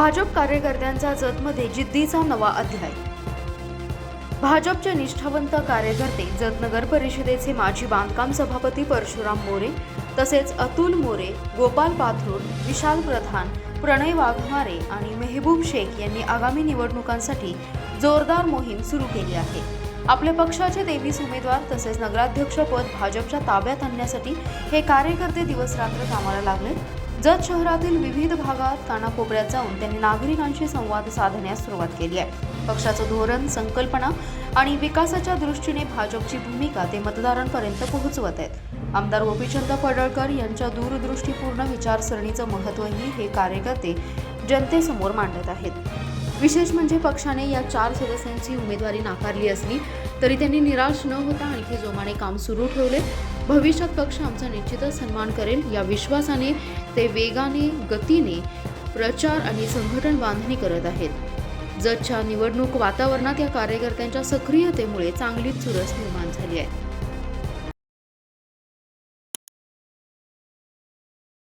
भाजप कार्यकर्त्यांचा जतमध्ये जिद्दीचा नवा अध्याय. भाजपचे निष्ठावंत कार्यकर्ते जत नगर परिषदेचे माजी बांधकाम सभापती परशुराम मोरे तसेच अतुल मोरे गोपाल पाथरूड विशाल प्रधान प्रणय वाघमारे आणि मेहबूब शेख यांनी आगामी निवडणुकांसाठी जोरदार मोहीम सुरू केली आहे. आपल्या पक्षाचे तेवीस उमेदवार तसेच नगराध्यक्षपद भाजपच्या ताब्यात आणण्यासाठी हे कार्यकर्ते दिवस रात्र कामाला लागले. जत शहरातील विविध भागात कानाकोपऱ्यात जाऊन त्यांनी नागरिकांशी संवाद साधण्यास सुरुवात केली आहे. पक्षाचं धोरण संकल्पना आणि विकासाच्या दृष्टीने भाजपची भूमिका ते मतदारांपर्यंत पोहोचवत आहेत. आमदार गोपीचंद पडळकर यांच्या दूरदृष्टीपूर्ण विचारसरणीचं महत्त्वही हे कार्यकर्ते जनतेसमोर मांडत आहेत. विशेष म्हणजे पक्षाने या चार सदस्यांची उमेदवारी नाकारली असली तरी त्यांनी निराश न होता आणखी जोमाने काम सुरू ठेवले. भविष्यात पक्ष आमचा निश्चितच सन्मान करेल. या विश्वासाने ते वेगाने गतीने प्रचार आणि संघटन बांधणी करत आहेत. जतच्या निवडणूक वातावरणात या कार्यकर्त्यांच्या सक्रियतेमुळे चांगलीच चुरस निर्माण झाली आहे.